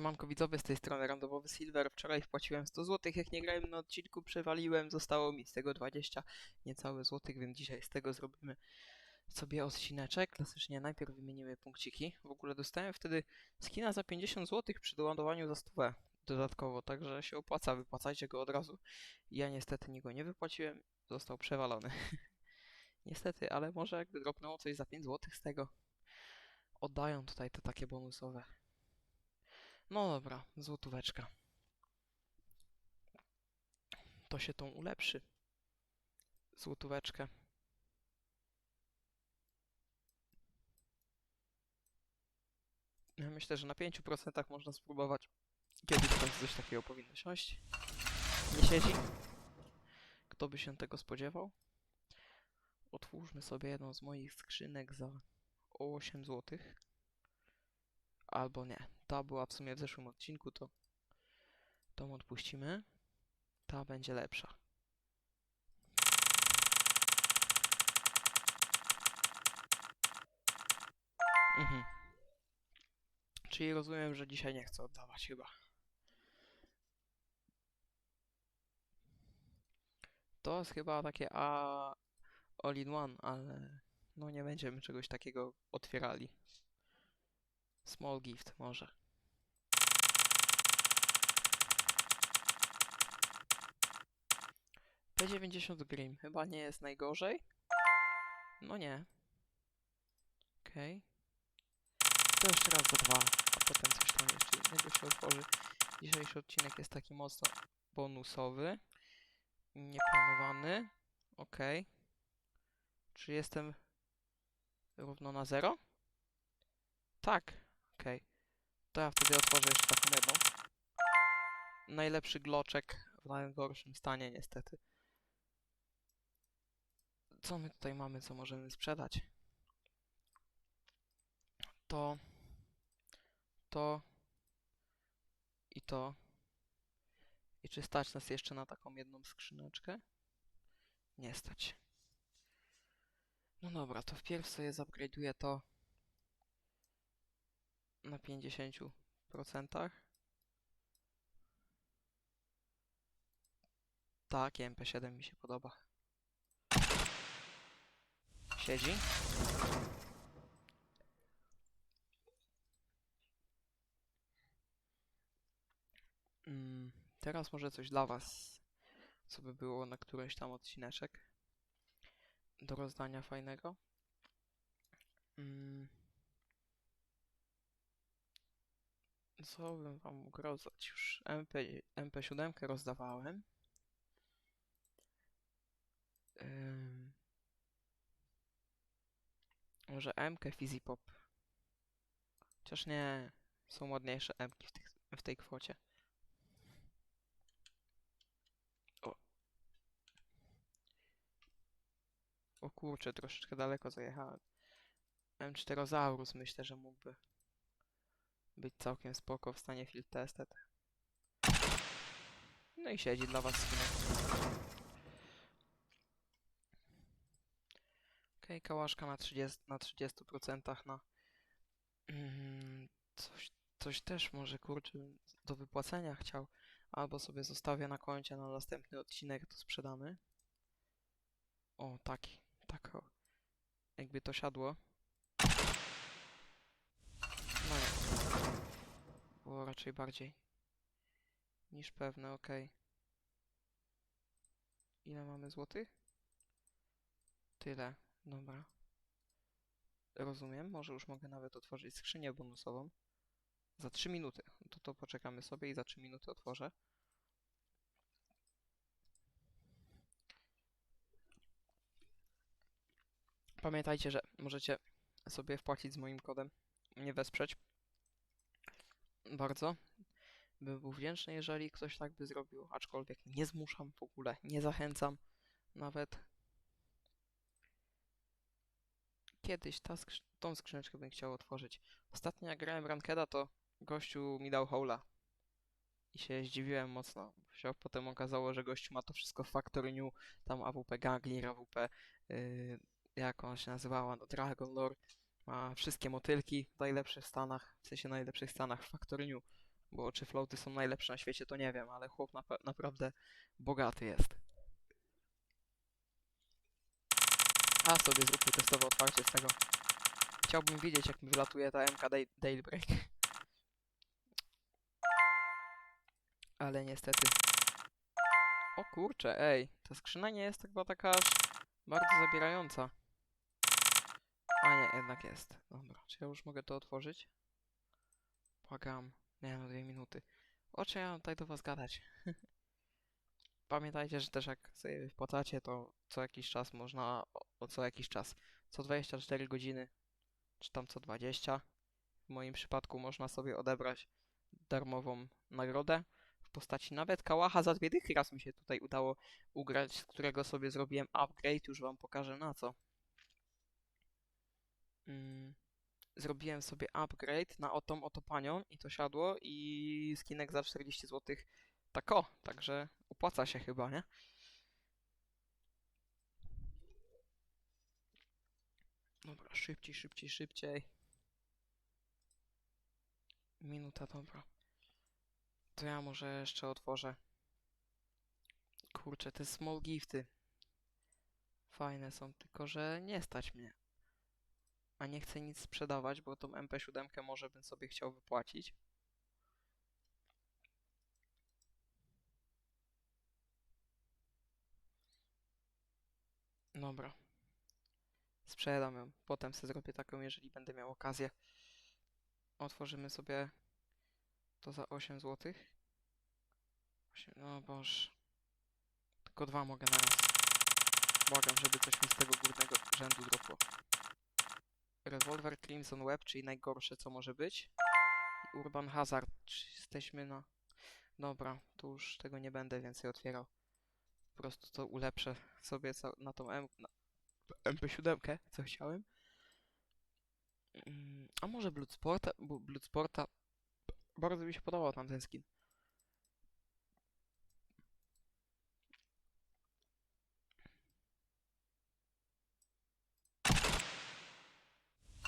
Siemanko widzowie, z tej strony Randomowy Silver. Wczoraj wpłaciłem 100 zł, jak nie grałem na odcinku, przewaliłem, zostało mi z tego 20 niecałe złotych, więc dzisiaj z tego zrobimy sobie odcineczek. Klasycznie najpierw wymienimy punkciki. W ogóle dostałem wtedy skina za 50 zł przy doładowaniu za stówę dodatkowo, także się opłaca, wypłacajcie go od razu. Ja niestety niego nie wypłaciłem, został przewalony. niestety, ale może jakby dropnęło coś za 5 zł z tego. Oddają tutaj te takie bonusowe. No dobra, złotóweczka. To się tą ulepszy. Złotóweczkę. Myślę, że na 5% można spróbować. Kiedyś końcu coś takiego powinno siąść. Nie siedzi? Kto by się tego spodziewał? Otwórzmy sobie jedną z moich skrzynek za 8 złotych. Albo nie. Ta była w sumie w zeszłym odcinku, to tą odpuścimy. Ta będzie lepsza. Mhm. Czyli rozumiem, że dzisiaj nie chcę oddawać chyba. To jest chyba takie A all in one, ale no nie będziemy czegoś takiego otwierali. Small gift może. P90 Grim chyba nie jest najgorzej. No nie. Okej. To jeszcze raz za dwa, a potem coś tam jeszcze innego się otworzy. Dzisiejszy odcinek jest taki mocno bonusowy. Nieplanowany. Okej. Czy jestem równo na zero? Tak. Okej. To ja wtedy otworzę jeszcze taką jedną. Najlepszy gloczek w najgorszym stanie niestety. Co my tutaj mamy, co możemy sprzedać? To, to i to. I czy stać nas jeszcze na taką jedną skrzyneczkę? Nie stać. No dobra, to wpierw sobie zupgrade'uję to na 50%. Tak, MP7 mi się podoba. Siedzi. Mm, teraz może coś dla was, co by było na któryś tam odcineczek do rozdania fajnego. Mm. Co bym wam mógł rozdać już? MP, MP7 rozdawałem. Ym. Może MK Fizipop. Chociaż nie, są ładniejsze MK w, w tej kwocie. O. O kurczę, troszeczkę daleko zajechałem. M4 myślę, że mógłby być całkiem spoko w stanie field tested. No i siedzi dla was skinek. Okej, okay, kałaszka na 30%, na 30% na... Mm, coś, coś też może, kurczę, do wypłacenia chciał. Albo sobie zostawię na koncie na następny odcinek, to sprzedamy. O, taki, tak o. Jakby to siadło. No nie. Było raczej bardziej niż pewne, okej. Ile mamy złotych? Tyle, dobra. Rozumiem, może już mogę nawet otworzyć skrzynię bonusową. Za 3 minuty. To to poczekamy sobie i za 3 minuty otworzę. Pamiętajcie, że możecie sobie wpłacić z moim kodem, mnie wesprzeć. Bardzo. Bym był wdzięczny, jeżeli ktoś tak by zrobił, aczkolwiek nie zmuszam w ogóle, nie zachęcam nawet. Kiedyś ta tą skrzyneczkę bym chciał otworzyć. Ostatnio jak grałem Rankeda, to gościu mi dał hola. I się zdziwiłem mocno. Się potem okazało, że gościu ma to wszystko w Factory New, tam AWP Gangler, AWP, yy, jak ona się nazywała, no Dragon Lore. Ma wszystkie motylki w najlepszych stanach, w sensie najlepszych stanach w Factory New. Bo czy floaty są najlepsze na świecie, to nie wiem, ale chłop napa- naprawdę bogaty jest. A sobie zróbmy testowe otwarcie z tego. Chciałbym widzieć, jak mi wylatuje ta MK Day- Dailbreak. Ale niestety. O kurczę, ej, ta skrzyna nie jest chyba taka aż bardzo zabierająca. A nie, jednak jest. Dobra, czy ja już mogę to otworzyć? Błagam. Nie no, dwie minuty. O czym ja mam tutaj do was gadać? Pamiętajcie, że też jak sobie wpłacacie, to co jakiś czas można, o, co jakiś czas, co 24 godziny, czy tam co 20, w moim przypadku można sobie odebrać darmową nagrodę w postaci nawet kałacha za dwie dychy. Raz mi się tutaj udało ugrać, z którego sobie zrobiłem upgrade, już wam pokażę na co. Mm, zrobiłem sobie upgrade na o tą oto panią i to siadło i skinek za 40 zł tak o, także opłaca się chyba, nie? Dobra, szybciej, szybciej, szybciej. Minuta, dobra. To ja może jeszcze otworzę. Kurczę, te small gifty. Fajne są, tylko że nie stać mnie. A nie chcę nic sprzedawać, bo tą MP7 może bym sobie chciał wypłacić. Dobra. Sprzedam ją. Potem sobie zrobię taką, jeżeli będę miał okazję. Otworzymy sobie to za 8 zł. 8, no boż. Tylko dwa mogę na raz. Błagam, żeby coś mi z tego górnego rzędu dropło. Revolver Crimson Web, czyli najgorsze co może być. Urban Hazard. Jesteśmy na... Dobra, to już tego nie będę więcej otwierał. Po prostu to ulepszę sobie na tą M... Na MP7, co chciałem. Mm, A może Bloodsporta? Bo Bloodsporta... Bardzo mi się podobał tamten skin.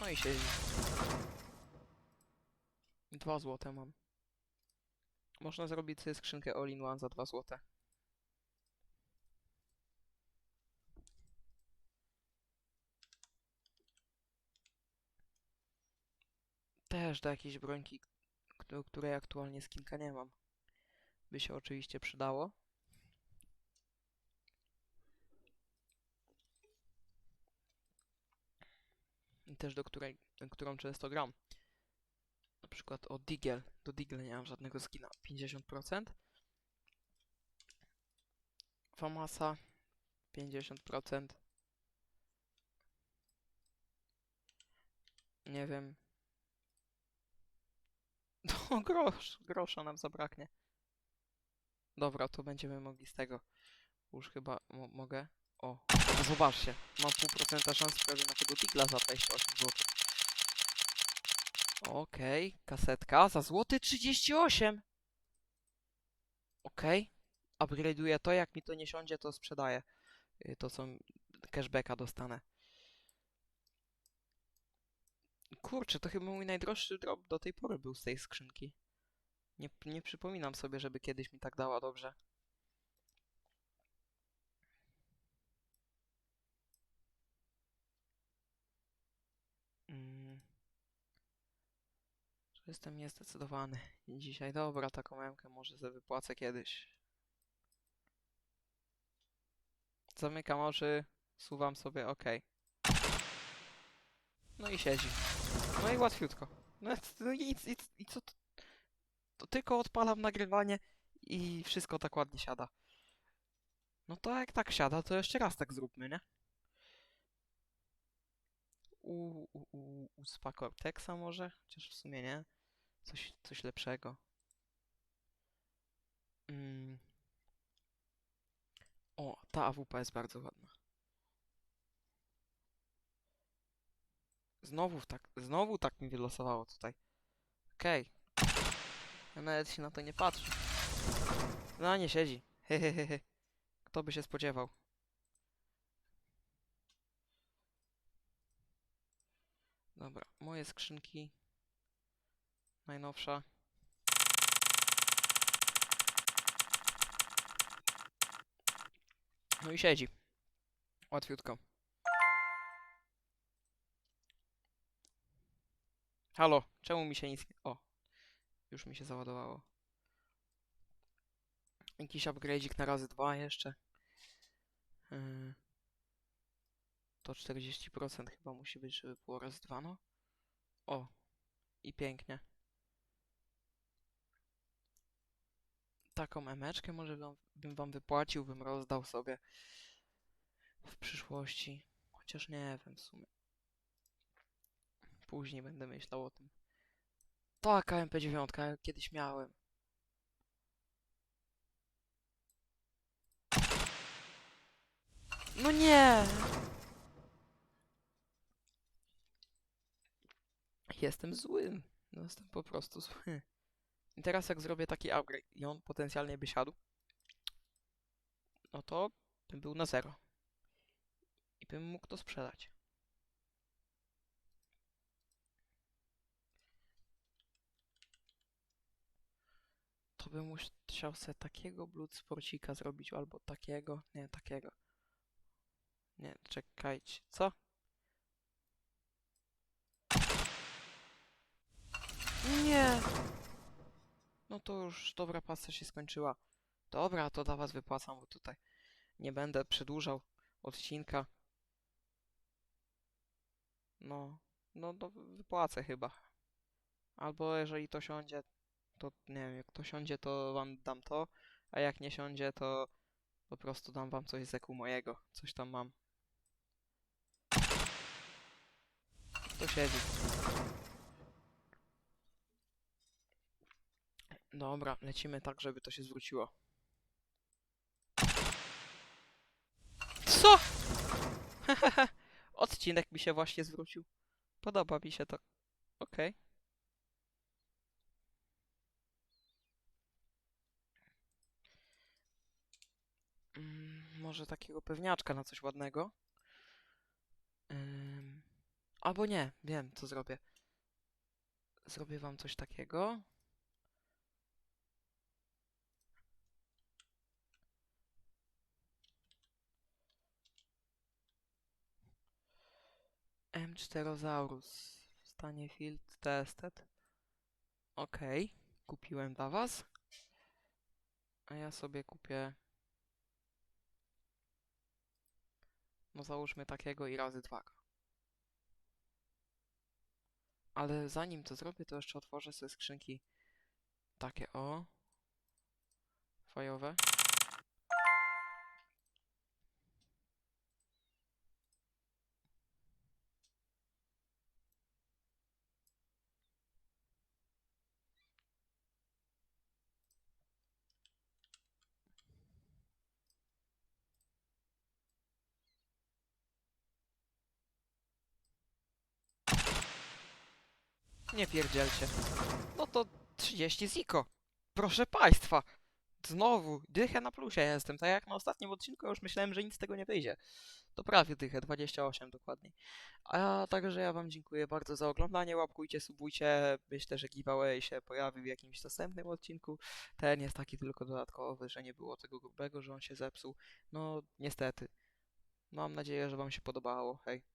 No i siedzi. Dwa złote mam. Można zrobić sobie skrzynkę all-in-one za dwa złote. Też do jakiejś brońki, któ- której aktualnie skinka nie mam. By się oczywiście przydało. I też do której, którą często gram. Na przykład o Digel. Do Digel nie mam żadnego skina. 50%. Famasa 50%. Nie wiem. No grosz, grosza nam zabraknie. Dobra, to będziemy mogli z tego. Już chyba mo mogę. O, zobaczcie. Mam pół procenta szans prawie na tego Digla za 28 zł. Okej, kasetka za złoty 38. Okej. Upgrade'uję to, jak mi to nie siądzie, to sprzedaję. Y, To co cashbacka dostanę. Kurczę, to chyba mój najdroższy drop do tej pory był z tej skrzynki. Nie, nie przypominam sobie, żeby kiedyś mi tak dała dobrze. Mm. Jestem niezdecydowany dzisiaj. Dobra, taką memkę może sobie wypłacę kiedyś. Zamykam oczy, suwam sobie, ok. No i siedzi. No i łatwiutko. No, no i, i, i co to? To tylko odpalam nagrywanie i wszystko tak ładnie siada. No to jak tak siada, to jeszcze raz tak zróbmy, nie? U, u, u, u Spa Cortexa może? Chociaż w sumie nie. Coś, coś lepszego. Mm. O, ta AWP jest bardzo ładna. Znowu tak, znowu tak mi wylosowało tutaj. Okej. Okay. Ja nawet się na to nie patrzy. No nie siedzi. Hehehe. Kto by się spodziewał? Dobra, moje skrzynki. Najnowsza. No i siedzi. Łatwiutko. Halo, czemu mi się nic. O, już mi się załadowało. Jakiś upgrade'ik na razy dwa jeszcze. Yy. To 40% chyba musi być, żeby było raz dwa, no. O, i pięknie. Taką emeczkę może bym wam wypłacił, bym rozdał sobie w przyszłości. Chociaż nie wiem w sumie. Później będę myślał o tym. Taka MP9, jak kiedyś miałem. No nie! Jestem zły. No, jestem po prostu zły. I teraz jak zrobię taki upgrade i on potencjalnie by siadł, no to bym był na zero. I bym mógł to sprzedać. Bym musiał sobie takiego blood sporcika zrobić, albo takiego, nie, takiego. Nie, czekajcie, co? Nie! No to już dobra pasja się skończyła. Dobra, to dla was wypłacam, bo tutaj nie będę przedłużał odcinka. No, no, no wypłacę chyba. Albo jeżeli to siądzie, to nie wiem, jak to siądzie, to wam dam to, a jak nie siądzie, to po prostu dam wam coś z eku mojego. Coś tam mam. To siedzi. Dobra, lecimy tak, żeby to się zwróciło. Co? Odcinek mi się właśnie zwrócił. Podoba mi się to. Okej. Mm, może takiego pewniaczka na coś ładnego. Albo nie, wiem co zrobię. Zrobię wam coś takiego. M4zaurus w stanie field tested. Okej, kupiłem dla was. A ja sobie kupię. No załóżmy takiego i razy dwa. Ale zanim to zrobię, to jeszcze otworzę sobie skrzynki takie o. Fajowe. Nie pierdzielcie. No to 30 ziko. Proszę państwa. Znowu, dychę na plusie jestem. Tak jak na ostatnim odcinku, już myślałem, że nic z tego nie wyjdzie. To prawie dychę, 28 dokładniej. A także ja wam dziękuję bardzo za oglądanie. Łapkujcie, subujcie. Myślę, że giveaway się pojawi w jakimś następnym odcinku. Ten jest taki tylko dodatkowy, że nie było tego grubego, że on się zepsuł. No, niestety. Mam nadzieję, że wam się podobało. Hej.